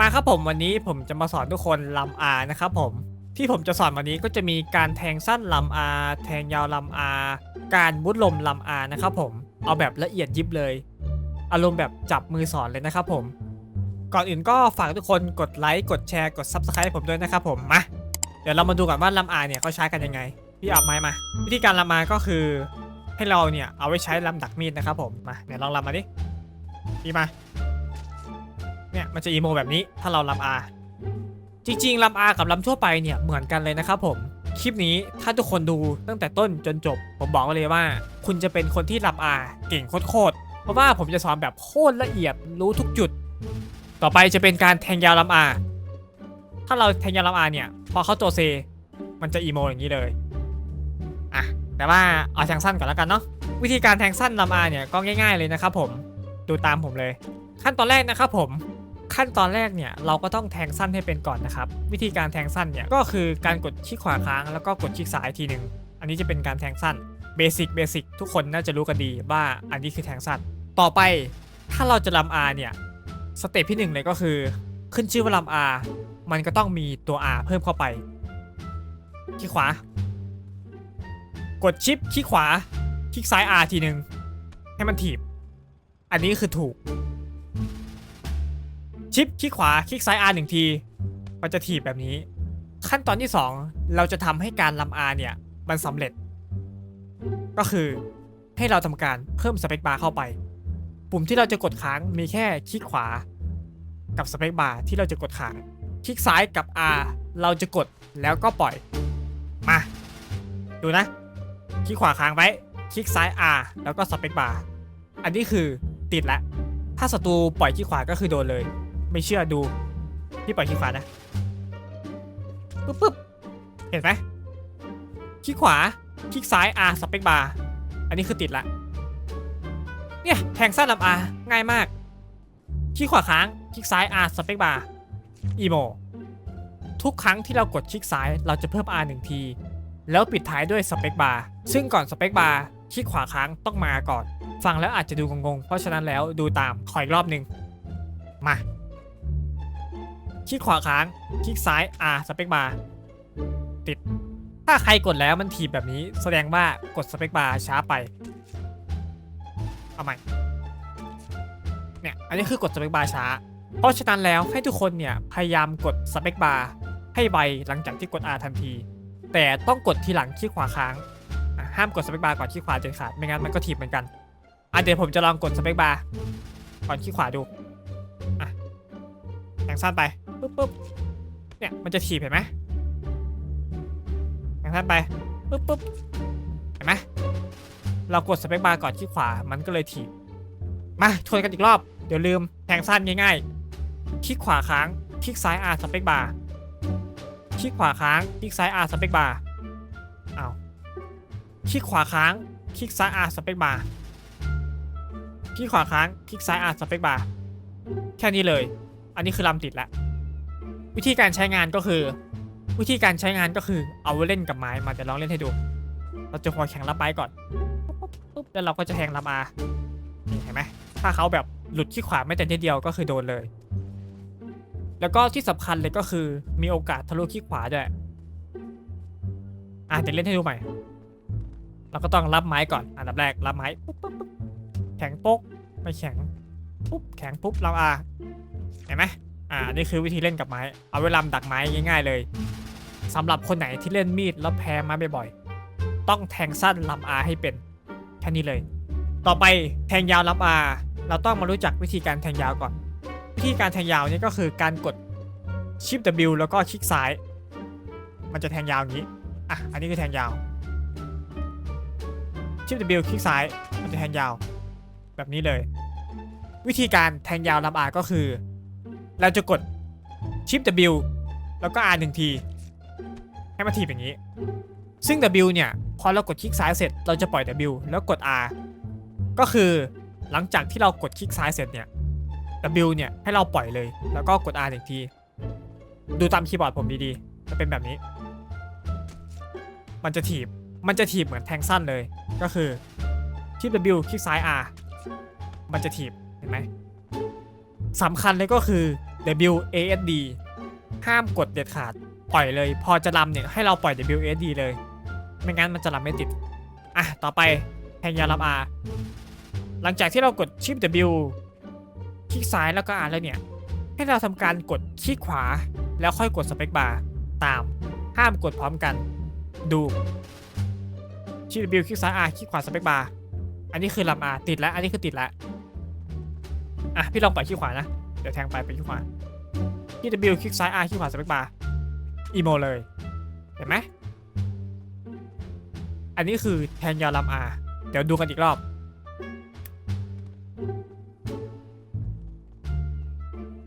มาครับผมวันนี้ผมจะมาสอนทุกคนลำอานะครับผมที่ผมจะสอนวันนี้ก็จะมีการแทงสั้นลำอา แทงยาวลำอา การมุดลมลำอานะครับผมเอาแบบละเอียดยิบเลย อารมณ์แบบจับมือสอนเลยนะครับผม ก่อนอื่นก็ฝากทุกคนกดไลค์กดแชร์กด Subscribe ผมด้วยนะครับผมมาเดี๋ยวเรามาดูกันว่าลำอาเนี่ยเขาใช้กันยังไงพี่เอาไม้มา วิธีการลำอาก็คือให้เราเนี่ยเอาไว้ใช้ลำดักมีดนะครับผมมาเดี๋ยวลองลำมาดิพี่มา เนี่ยมันจะอีโมแบบนี้ถ้าเราลำอาจริงๆลำอากับลำทั่วไปเนี่ยเหมือนกันเลยนะครับผมคลิปนี้ถ้าทุกคนดูตั้งแต่ต้นจนจบ ผมบอกเลยว่า คุณจะเป็นคนที่ลำอาเก่งโคตรๆเพราะว่าผมจะสอนแบบโคตรละเอียดรู้ทุกจุด ต่อไปจะเป็นการแทงยาวลำอา ถ้าเราแทงยาวลำอาเนี่ย พอเข้าตัวเซ มันจะอีโมอย่างนี้เลยอะแต่ว่าเอาแทงสั้นก่อนแล้วกันเนาะวิธีการแทงสั้นลำอาเนี่ยก็ง่าย ๆเลยนะครับผมดูตามผมเลย ขั้นตอนแรกนะครับผม ขั้นตอนแรกเนี่ยเราก็ต้องแทงสั้นให้เป็นก่อนนะครับ วิธีการแทงสั้นเนี่ยก็คือการกดคลิกขวาค้างแล้วก็กดคลิกซ้ายทีหนึ่งอันนี้จะเป็นการแทงสั้นเบสิกเบสิกทุกคนน่าจะรู้กันดีว่าอันนี้คือแทงสั้นต่อไปถ้าเราจะลำอาเนี่ยสเต็ปที่หนึ่งเลยก็คือ ขึ้นชื่อว่าลำอามันก็ต้องมีตัว R เพิ่มเข้าไปคลิกขวา กดชิปคลิกขวาคลิกซ้าย R ทีหนึ่งให้มันถีบ อันนี้คือถูก ชิปคลิกขวาคลิกซ้าย R หนึ่งทีมันจะถีบแบบนี้ ขั้นตอนที่ 2 เราจะทำให้การลำ R เนี่ย มันสำเร็จ ก็คือให้เราทำการเพิ่มสเปคบาร์เข้าไป ปุ่มที่เราจะกดค้างมีแค่คลิกขวา กับสเปคบาร์ที่เราจะกดค้างคลิกซ้ายกับ R เราจะกดแล้วก็ปล่อย มา ดูนะ คลิกขวาค้างไว้ คลิกซ้าย R แล้วก็สเปคบาร์ อันนี้คือติดแล้วถ้าศัตรูปล่อยคลิกขวาก็คือโดนเลย ไม่เชื่อดู พี่ปล่อยคลิกขวานะปึ๊บปึ๊บเห็นไหมคลิกขวา คลิกซ้าย R สเปคบาร์อันนี้คือติดละ เนี่ยแทงสั้นลำ R ง่ายมาก คลิกขวาค้าง คลิกซ้าย R สเปคบาร์อีโมทุกครั้งที่เรากดคลิกซ้ายเราจะเพิ่ม R 1ที แล้วปิดท้ายด้วยสเปคบาร์ซึ่งก่อนสเปคบาร์คลิกขวาค้างต้องมาก่อน ฟังแล้วอาจจะดูงงๆ เพราะฉะนั้นแล้วดูตามขออีกรอบหนึ่งมา คลิกขวาค้าง คลิกซ้าย R สเปคบาร์ติด ถ้าใครกดแล้วมันถีบแบบนี้ แสดงว่ากดสเปคบาร์ช้าไปเอาใหม่เนี่ย อันนี้คือกดสเปคบาร์ช้า เพราะฉะนั้นแล้วให้ทุกคนเนี่ย พยายามกดสเปคบาร์ให้ไวหลังจากที่กด R ทันที แต่ต้องกดทีหลังคลิกขวาค้าง ห้ามกดสเปคบาร์ก่อนคลิกขวาเด็ดขาดไม่งั้นมันก็ถีบเหมือนกันอะเดี๋ยวผมจะลองกดสเปคบาร์ก่อนคลิกขวาดูอะแทงสั้นไป ปุ๊บปุ๊บเนี่ยมันจะถีบเห็นไหมแทงสั้นไปปุ๊บปุ๊บเห็นไหมเรากดสเปคบาร์ก่อนคลิกขวามันก็เลยถีบมาชนกันอีกรอบเดี๋ยวลืมแทงสั้นง่ายๆคลิกขวาค้างคลิกซ้าย R สเปคบาร์คลิกขวาค้างคลิกซ้าย R สเปคบาร์เอาคลิกขวาค้างคลิกซ้าย R สเปคบาร์คลิกขวาค้างคลิกซ้าย R สเปคบาร์แค่นี้เลย อันนี้คือลำติดแล้ว วิธีการใช้งานก็คือ วิธีการใช้งานก็คือเอาไว้เล่นกับไม้มาจะลองเล่นให้ดู เราจะหัวแข็งรับไม้ก่อนปุ๊บแล้วเราก็จะแทงรับอาเห็นไหมถ้าเขาแบบหลุดขี้ขวาไม่แต่นิดเดียวก็คือโดนเลย แล้วก็ที่สำคัญเลยก็คือมีโอกาสทะลุขี้ขวาด้วยอะเดี๋ยวเล่นให้ดูใหม่เราก็ต้องรับไม้ก่อนอันดับแรกรับไม้ปุ๊บปุ๊บปุ๊บแข็งโป๊กไม่แข็งปุ๊บแข็งปุ๊บเราอาเห็นไหม อ่านี่คือวิธีเล่นกับไม้ เอาไว้ลำดักไม้ง่ายๆเลยสำหรับคนไหนที่เล่นมีดแล้วแพ้ไม้บ่อยๆต้องแทงสั้นลำอาให้เป็นแค่นี้เลย ต่อไปแทงยาวลำอาเราต้องมารู้จักวิธีการแทงยาวก่อน วิธีการแทงยาวนี่ก็คือการกดชิป W แล้วก็คลิกซ้าย มันจะแทงยาวอย่างนี้ อะ อันนี้คือแทงยาว ชิป W คลิกซ้าย มันจะแทงยาว แบบนี้เลย วิธีการแทงยาวลำอาก็คือ เราจะกดชิป W แล้วก็ R หนึ่งที ให้มันถีบอย่างนี้ ซึ่ง W เนี่ย พอเรากดคลิกซ้ายเสร็จ เราจะปล่อย W แล้วกด R ก็คือหลังจากที่เรากดคลิกซ้ายเสร็จเนี่ย W เนี่ย ให้เราปล่อยเลย แล้วก็กด R หนึ่งที ดูตามคีย์บอร์ดผมดีๆจะเป็นแบบนี้ มันจะถีบ มันจะถีบเหมือนแทงสั้นเลย ก็คือคลิก W คลิกซ้าย R มันจะถีบ เห็นไหมสำคัญเลยก็คือ W A S D ห้ามกดเด็ดขาดปล่อยเลย พอจะลำเนี่ยให้เราปล่อย W A S D เลย ไม่งั้นมันจะลำไม่ติด อะ ต่อไปแทงยาลำ R หลังจากที่เรากดชิป W คลิกซ้ายแล้วก็ R แล้วเนี่ย ให้เราทำการกดคลิกขวา แล้วค่อยกดสเปคบาร์ตาม ห้ามกดพร้อมกันดูชิป W คลิกซ้าย R คลิกขวาสเปคบาร์อันนี้คือลำ R ติดแล้ว อันนี้คือติดแล้ว อะ พี่ลองปล่อยคลิกขวานะ เดี๋ยวแทงไปไปคลิกขวา ที่ W คลิกซ้าย R คลิกขวาสเปคบาร์อีโมเลย เห็นไหม อันนี้คือแทงยาวลำ R เดี๋ยวดูกันอีกรอบ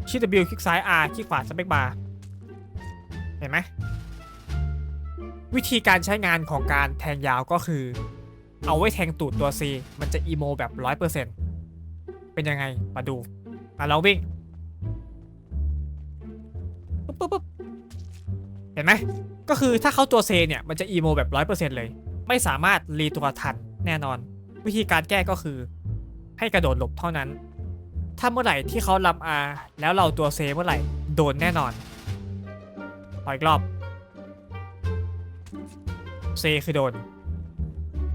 ชิด W คลิกซ้าย R คลิกขวาสเปคบาร์เห็นไหม วิธีการใช้งานของการแทงยาวก็คือ เอาไว้แทงตูดตัว C มันจะอีโมแบบ 100%เป็นยังไง มาดู มาลองวิ่ง ปุ๊บปุ๊บปุ๊บเห็นไหมก็คือถ้าเขาตัว C เนี่ยมันจะอีโมแบบ100%เลย ไม่สามารถรีตัวทันแน่นอน วิธีการแก้ก็คือ ให้กระโดดหลบเท่านั้น ถ้าเมื่อไหร่ที่เขาลำอาแล้วเราตัวเซเมื่อไหร่โดนแน่นอนขออีกรอบเซคือโดน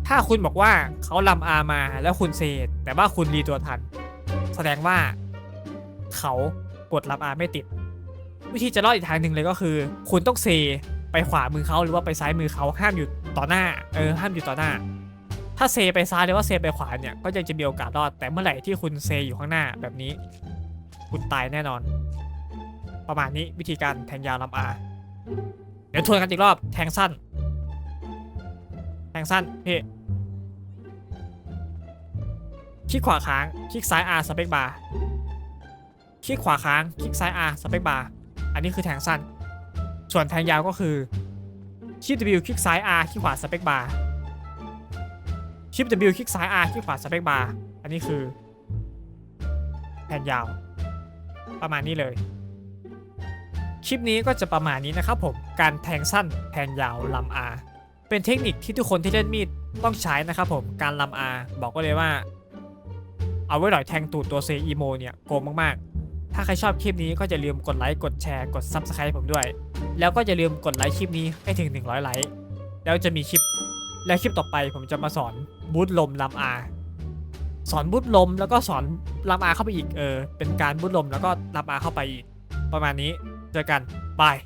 ถ้าคุณบอกว่าเขาลำอามาแล้วคุณเซแต่ว่าคุณรีตัวทัน แสดงว่าเขากดลำอาไม่ติด วิธีจะรอดอีกทางหนึ่งเลยก็คือ คุณต้องเซไปขวามือเขาหรือว่าไปซ้ายมือเขาห้ามอยู่ต่อหน้าเออห้ามอยู่ต่อหน้า ถ้าเซไปซ้ายหรือว่าเซไปขวาเนี่ยก็ยังจะมีโอกาสรอดแต่เมื่อไหร่ที่คุณเซอยู่ข้างหน้าแบบนี้ คุณตายแน่นอน ประมาณนี้วิธีการแทงยาวลำอาเดี๋ยวทวนกันอีกรอบแทงสั้น แทงสั้นพี่คลิกขวาค้าง คลิกซ้าย R สเปคบาร์ คลิกขวาค้าง คลิกซ้าย R สเปคบาร์ อันนี้คือแทงสั้น ส่วนแทงยาวก็คือคลิก W คลิกซ้าย R คลิกขวาสเปคบาร์ชิป W คลิกซ้าย R คลิกขวาสเปคบาร์อันนี้คือ แทนยาว ประมาณนี้เลย คลิปนี้ก็จะประมาณนี้นะครับผมการแทงสั้นแทงยาวลำ R เป็นเทคนิคที่ทุกคนที่เล่นมีดต้องใช้นะครับผมการลำ R บอกก็เลยว่า เอาไว้หล่อยแทงตูดตัวเซอีโมเนี่ยโกงมากๆ ถ้าใครชอบคลิปนี้ก็จะลืมกดไลค์กดแชร์กด Subscribe ผมด้วย แล้วก็จะลืมกดไลค์คลิปนี้ให้ถึง 100 ไลค์แล้วจะมีคลิปแล้วคลิปต่อไปผมจะมาสอนบูทลมลำอาสอนบูทลมแล้วก็สอนลำอาเข้าไปอีกเออเป็นการบูทลมแล้วก็ลำอาเข้าไปอีก ประมาณนี้เจอกันบาย